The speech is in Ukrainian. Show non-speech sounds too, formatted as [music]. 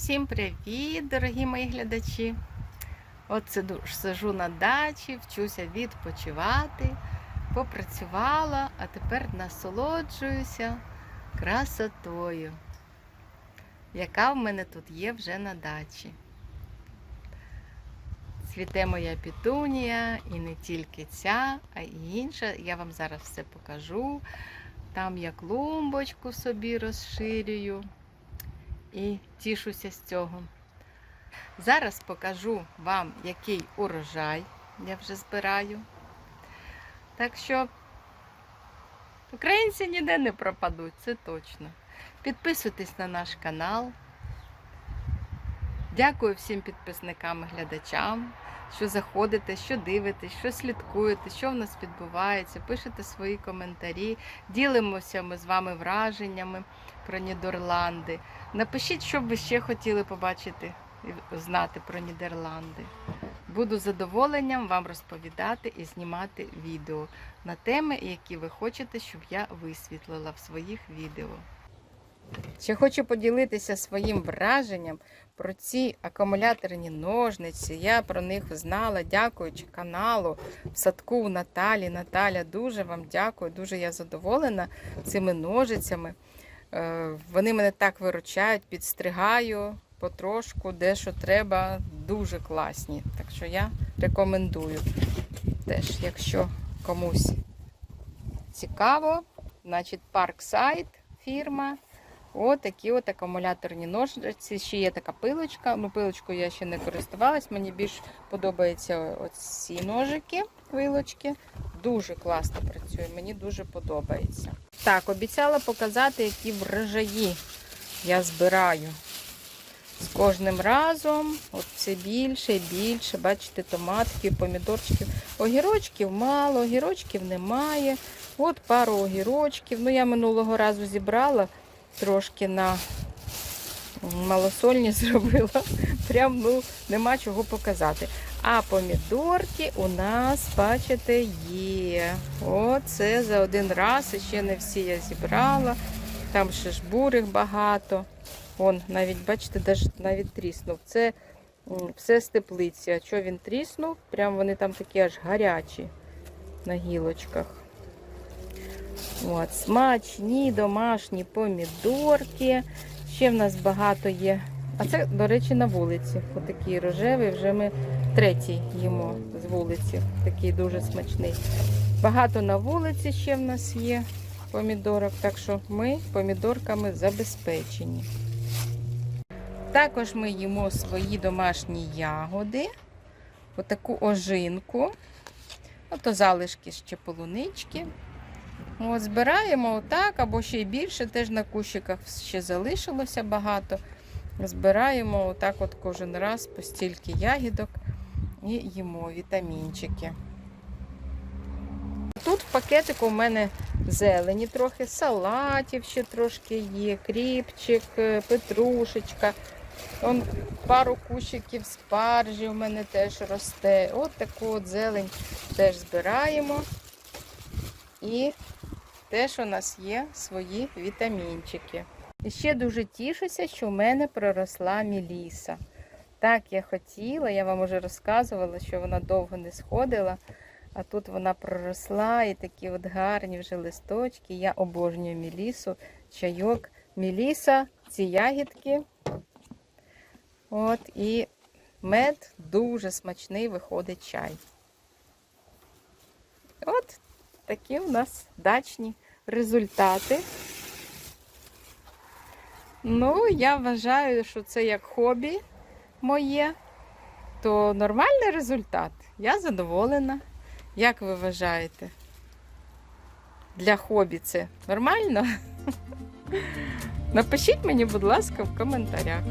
Всім привіт, дорогі мої глядачі! От сижу на дачі, вчуся відпочивати, попрацювала, а тепер насолоджуюся красотою, яка в мене тут є вже на дачі. Цвіте моя пітунія, і не тільки ця, а й інша. Я вам зараз все покажу. Там я клумбочку собі розширюю і тішуся з цього. Зараз покажу вам, який урожай я вже збираю. Так що українці ніде не пропадуть, це точно. Підписуйтесь на наш канал. Дякую всім підписникам і глядачам, що заходите, що дивитесь, що слідкуєте, що в нас відбувається, пишете свої коментарі, ділимося ми з вами враженнями про Нідерланди. Напишіть, що б ви ще хотіли побачити і знати про Нідерланди. Буду задоволенням вам розповідати і знімати відео на теми, які ви хочете, щоб я висвітлила в своїх відео. Ще хочу поділитися своїм враженням про ці акумуляторні ножниці. Я про них знала, дякуючи каналу в садку Наталі. Наталя, дуже вам дякую, дуже я задоволена цими ножицями. Е, Вони мене так виручають, підстригаю потрошку, де що треба, дуже класні. Так що я рекомендую. Теж, якщо комусь цікаво, значить Parkside фірма. От от акумуляторні ножиці. Ще є така пилочка. Ну, пилочкою я ще не користувалась. Мені більш подобаються оці ножики, вилочки. Дуже класно працює, мені дуже подобається. Так, обіцяла показати, які врожаї я збираю. З кожним разом от все більше і більше. Бачите, томатків, помідорчиків. Огірочків мало, огірочків немає. От пару огірочків. Ну, я минулого разу зібрала трошки на малосольні [laughs] зробила. Прям ну, нема чого показати. А помідорки у нас, бачите, є. Оце за один раз. Ще не всі я зібрала. Там ще ж бурих багато. Вон, навіть, бачите, навіть тріснув. Це все з теплиці. А що він тріснув? Прям вони там такі аж гарячі на гілочках. От, Смачні домашні помідорки. Ще в нас багато є. А це, до речі, на вулиці. Отакий рожевий, вже ми третій їмо з вулиці. Такий дуже смачний. Багато на вулиці ще в нас є помідорок, так що ми помідорками забезпечені. Також ми їмо свої домашні ягоди, отаку ожинку, ото залишки ще полунички. От, Збираємо отак, або ще й більше, теж на кущиках ще залишилося багато. Збираємо отак от кожен раз по стільки ягідок і їмо вітамінчики. Тут в пакетику у мене зелені трохи, салатів ще трошки є, кріпчик, петрушечка. Вон пару кущиків спаржі у мене теж росте. От таку от зелень теж збираємо. І теж у нас є свої вітамінчики. І ще дуже тішуся, що в мене проросла міліса. Так я хотіла, я вам вже розказувала, що вона довго не сходила. А тут вона проросла і такі от гарні вже листочки. Я обожнюю мілісу, чайок. Міліса, ці ягідки. От, і мед дуже смачний виходить чай. От такі у нас дачні результати. Ну, я вважаю, що це як хобі моє, то нормальний результат. Я задоволена. Як ви вважаєте? Для хобі це нормально? [laughs] Напишіть мені, будь ласка, в коментарях.